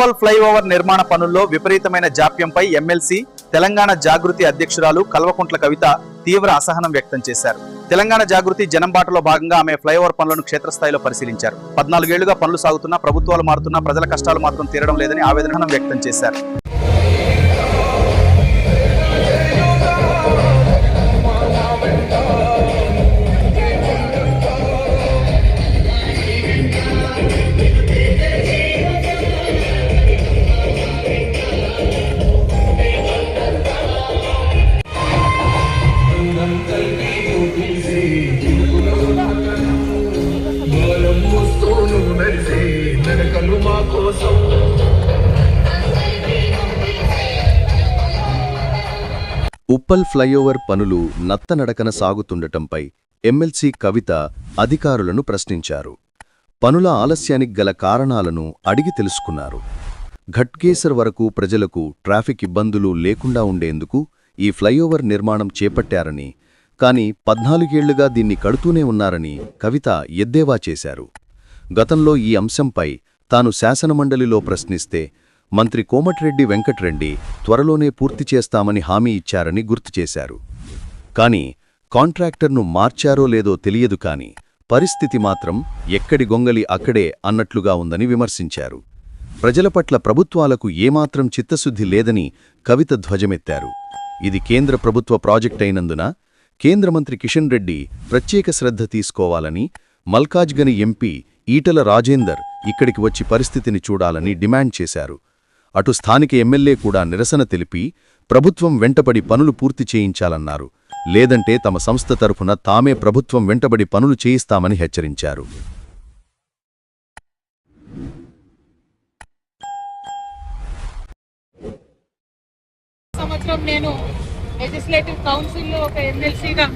Uppal flyover నిర్మాణ పనుల్లో విపరీతమైన జాప్యంపై ఎమ్మెల్సీ తెలంగాణ జాగృతి అధ్యక్షురాలు కల్వకుంట్ల కవిత తీవ్ర అసహనం వ్యక్తం చేశారు. తెలంగాణ జాగృతి జనంబాటలో భాగంగా ఆమె ఫ్లైఓవర్ పనులను క్షేత్రస్థాయిలో పరిశీలించారు. పద్నాలుగేళ్ళుగా పనులు సాగుతున్నా ప్రభుత్వాలు మారుతున్నా ప్రజల కష్టాలు మాత్రం తీరడం లేదని ఆవేదన వ్యక్తం చేశారు. ఉప్పల్ ఫ్లైఓవర్ పనులు నత్తనడకన సాగుతుండటంపై ఎమ్మెల్సీ కవిత అధికారులను ప్రశ్నించారు. పనుల ఆలస్యానికి గల కారణాలను అడిగి తెలుసుకున్నారు. ఘట్కేసర్ వరకు ప్రజలకు ట్రాఫిక్ ఇబ్బందులు లేకుండా ఉండేందుకు ఈ ఫ్లైఓవర్ నిర్మాణం చేపట్టారని కాని పద్నాలుగేళ్ళుగా దీన్ని కడుతూనే ఉన్నారని కవిత ఎద్దేవా చేశారు. గతంలో ఈ అంశంపై తాను శాసనమండలిలో ప్రశ్నిస్తే మంత్రి కోమటిరెడ్డి వెంకట్రెడ్డి త్వరలోనే పూర్తి చేస్తామని హామీ ఇచ్చారని గుర్తు చేశారు. కాని కాంట్రాక్టర్ను మార్చారో లేదో తెలియదు కాని పరిస్థితి మాత్రం ఎక్కడి గొంగలి అక్కడే అన్నట్లుగా ఉందని విమర్శించారు. ప్రజల పట్ల ప్రభుత్వాలకు ఏమాత్రం చిత్తశుద్ధి లేదని కవిత ధ్వజమెత్తారు. ఇది కేంద్ర ప్రభుత్వ ప్రాజెక్ట్ అయినందున కేంద్ర మంత్రి కిషన్ రెడ్డి ప్రత్యేక శ్రద్ధ తీసుకోవాలని మల్కాజ్గని ఎంపీ ఈటల రాజేందర్ ఇక్కడికి వచ్చి పరిస్థితిని చూడాలని డిమాండ్ చేశారు. అటు స్థానిక ఎమ్మెల్యే కూడా నిరసన తెలిపి ప్రభుత్వం వెంటబడి పనులు పూర్తి చేయించాలన్నారు. లేదంటే తమ సంస్థ తరఫున తామే ప్రభుత్వం వెంటబడి పనులు చేయిస్తామని హెచ్చరించారు. సంవత్సరం నేను లెజిస్లేటివ్ కౌన్సిల్లో ఒక ఎమ్మెల్సీగా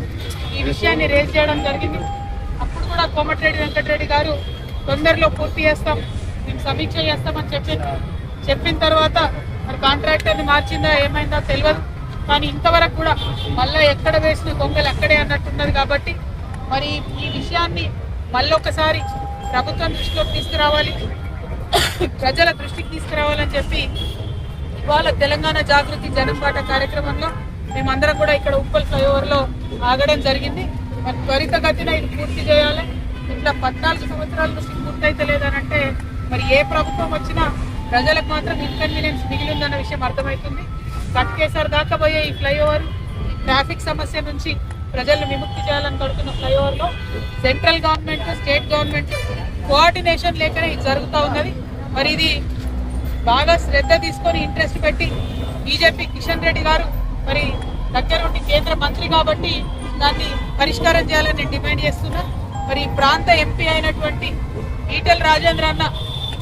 ఈ విషయాన్ని రేజ్ చేయడం జరిగింది. అప్పుడు కూడా కోమటిరెడ్డి వెంకటరెడ్డి గారు తొందరలో పూర్తి చేస్తాం మేము సమీక్ష చేస్తామని చెప్పారు. చెప్పిన తర్వాత మరి కాంట్రాక్టర్ని మార్చిందా ఏమైందో తెలియదు కానీ ఇంతవరకు కూడా మళ్ళీ ఎక్కడ వేసిన గొంగలు అక్కడే అన్నట్టున్నది కాబట్టి మరి ఈ విషయాన్ని మళ్ళొకసారి ప్రభుత్వం దృష్టిలోకి తీసుకురావాలి. ప్రజల దృష్టికి తీసుకురావాలని చెప్పి ఇవాళ తెలంగాణ జాగృతి జనంపాట కార్యక్రమంలో మేమందరం కూడా ఇక్కడ ఉప్పల్ ఫ్లైఓవర్లో ఆగడం జరిగింది. మరి త్వరితగతిన ఇది పూర్తి చేయాలి. ఇట్లా పద్నాలుగు సంవత్సరాల నుంచి పూర్తయితే లేదనంటే మరి ఏ ప్రభుత్వం వచ్చినా ప్రజలకు మాత్రం ఇన్కన్వీనియన్స్ మిగిలిందన్న విషయం అర్థమవుతుంది. కట్కేసారి దాకా పోయే ఈ ఫ్లైఓవర్ ట్రాఫిక్ సమస్య నుంచి ప్రజలను విముక్తి చేయాలని కడుతున్న ఫ్లైఓవర్లో central government state government coordination లేకనే ఇది జరుగుతూ ఉన్నది. మరి ఇది బాగా శ్రద్ధ తీసుకొని ఇంట్రెస్ట్ పెట్టి బీజేపీ కిషన్ రెడ్డి గారు మరి దగ్గర ఉండి కేంద్ర మంత్రి కాబట్టి దాన్ని పరిష్కారం చేయాలని డిమాండ్ చేస్తున్నా మరి ప్రాంత ఎంపీ అయినటువంటి ఈటల్ రాజేంద్ర అన్న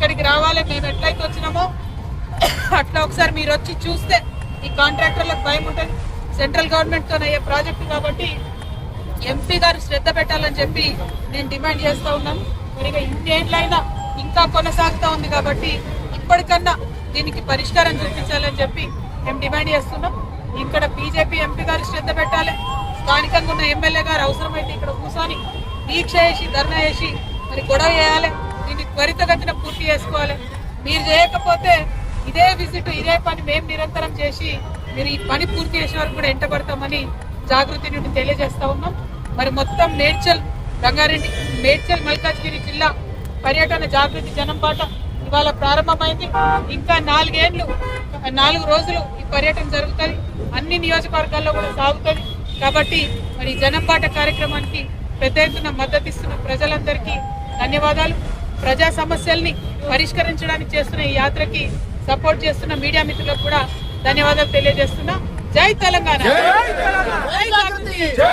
ఇక్కడికి రావాలి మేము ఎట్లయితే వచ్చినామో అట్లా ఒకసారి మీరు వచ్చి చూస్తే ఈ కాంట్రాక్టర్లకు భయం ఉంటుంది. సెంట్రల్ గవర్నమెంట్తో అయ్యే ప్రాజెక్టు కాబట్టి ఎంపీ గారు శ్రద్ధ పెట్టాలని చెప్పి నేను డిమాండ్ చేస్తూ ఉన్నాను మరి ఇక ఇన్నేళ్ళైనా ఇంకా కొనసాగుతూ ఉంది కాబట్టి ఇప్పటికన్నా దీనికి పరిష్కారం చూపించాలని చెప్పి మేము డిమాండ్ చేస్తున్నాం. ఇక్కడ బీజేపీ ఎంపీ గారు శ్రద్ధ పెట్టాలి. స్థానికంగా ఉన్న ఎమ్మెల్యే గారు అవసరమైతే ఇక్కడ కూర్చొని దీక్ష చేసి ధర్నా చేసి మరి గొడవ చేయాలి. దీన్ని త్వరితగతిన పూర్తి చేసుకోవాలి. మీరు చేయకపోతే ఇదే విజిట్ ఇదే పని మేము నిరంతరం చేసి మీరు ఈ పని పూర్తి చేసే వరకు కూడా ఎంటబడతామని జాగృతి నుండి తెలియజేస్తా ఉన్నాం. మరి మొత్తం మేడ్చల్ రంగారెడ్డి మేడ్చల్ మల్కాజ్గిరి జిల్లా పర్యటన జాగృతి జనం పాట ఇవాళ ప్రారంభమైంది. ఇంకా నాలుగేండ్లు నాలుగు రోజులు ఈ పర్యటన జరుగుతుంది. అన్ని నియోజకవర్గాల్లో కూడా సాగుతుంది. కాబట్టి మరి జనం పాట కార్యక్రమానికి పెద్ద ఎత్తున మద్దతు ఇస్తున్న ప్రజలందరికీ ధన్యవాదాలు. ప్రజా సమస్యల్ని పరిష్కరించడానికి చేస్తున్న ఈ యాత్రకి సపోర్ట్ చేస్తున్న మీడియా మిత్రులకు కూడా ధన్యవాదాలు తెలియజేస్తున్నా. జై తెలంగాణ. జై జాగృతి. జై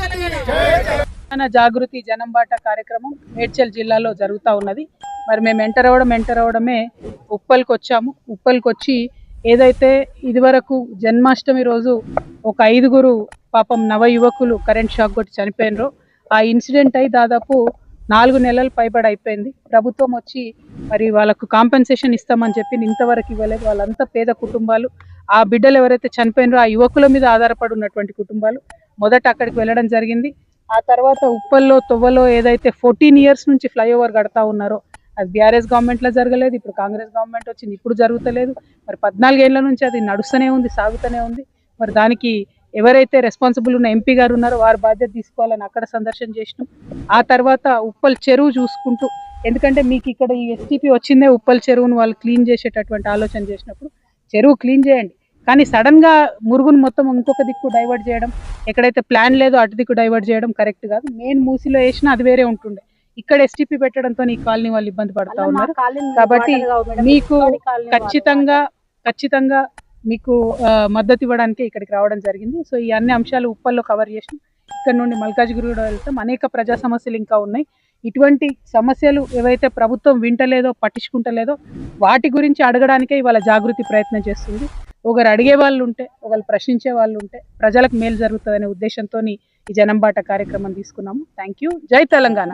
తెలంగాణ. తెలంగాణ. జాగృతి జనంబాట కార్యక్రమం మేడ్చల్ జిల్లాలో జరుగుతూ ఉన్నది. మరి మేము ఎంటర్ అవ్వడం ఎంటర్ అవ్వడమే ఉప్పల్కి వచ్చాము ఉప్పల్కి వచ్చి ఏదైతే ఇదివరకు జన్మాష్టమి రోజు ఒక ఐదుగురు పాపం నవ యువకులు కరెంట్ షాక్ కొట్టి చనిపోయినరు ఆ ఇన్సిడెంట్ అయి దాదాపు నాలుగు నెలలు పైబడి అయిపోయింది. ప్రభుత్వం వచ్చి మరి వాళ్ళకు కాంపెన్సేషన్ ఇస్తామని చెప్పి ఇంతవరకు ఇవ్వలేదు. వాళ్ళంతా పేద కుటుంబాలు. ఆ బిడ్డలు ఎవరైతే చనిపోయినారో ఆ యువకుల మీద ఆధారపడి ఉన్నటువంటి కుటుంబాలు మొదట అక్కడికి వెళ్ళడం జరిగింది. ఆ తర్వాత ఉప్పల్లో తొవ్వలో ఏదైతే ఫోర్టీన్ ఇయర్స్ నుంచి ఫ్లైఓవర్ కడతా ఉన్నారో అది బీఆర్ఎస్ గవర్నమెంట్లో జరగలేదు. ఇప్పుడు కాంగ్రెస్ గవర్నమెంట్ వచ్చింది. ఇప్పుడు జరుగుతలేదు. మరి పద్నాలుగేళ్ళ నుంచి అది నడుస్తూనే ఉంది సాగుతూనే ఉంది. మరి దానికి ఎవరైతే రెస్పాన్సిబుల్ ఉన్న ఎంపీ గారు ఉన్నారో వారు బాధ్యత తీసుకోవాలని అక్కడ సందర్శన చేసినాం. ఆ తర్వాత ఉప్పల్ చెరువు చూసుకుంటూ ఎందుకంటే మీకు ఇక్కడ ఈ ఎస్టీపీ వచ్చిందే ఉప్పల్ చెరువును వాళ్ళు క్లీన్ చేసేటటువంటి ఆలోచన చేసినప్పుడు చెరువు క్లీన్ చేయండి. కానీ సడన్గా మురుగును మొత్తం ఇంకొక దిక్కు డైవర్ట్ చేయడం ఎక్కడైతే ప్లాన్ లేదో అటు దిక్కు డైవర్ట్ చేయడం కరెక్ట్ కాదు. మెయిన్ మూసిలో వేసినా అది వేరే ఉంటుండే. ఇక్కడ ఎస్టీపీ పెట్టడంతో ఈ కాలనీ వాళ్ళు ఇబ్బంది పడతా ఉన్నారు. కాబట్టి మీకు ఖచ్చితంగా ఖచ్చితంగా మీకు మద్దతు ఇవ్వడానికి ఇక్కడికి రావడం జరిగింది. సో ఈ అన్ని అంశాలు ఉప్పల్లో కవర్ చేసినాం ఇక్కడ నుండి మల్కాజ్గిరి కూడా వెళ్తాం. అనేక ప్రజా సమస్యలు ఇంకా ఉన్నాయి. ఇటువంటి సమస్యలు ఏవైతే ప్రభుత్వం వింటలేదో పట్టించుకుంటలేదో వాటి గురించి అడగడానికే ఇవాళ జాగృతి ప్రయత్నం చేస్తుంది. ఒకరు అడిగే వాళ్ళు ఉంటే ఒకరు ప్రశ్నించే వాళ్ళు ఉంటే ప్రజలకు మేలు జరుగుతుందనే ఉద్దేశంతో ఈ జనంబాట కార్యక్రమం తీసుకున్నాము. థ్యాంక్ యూ జై తెలంగాణ.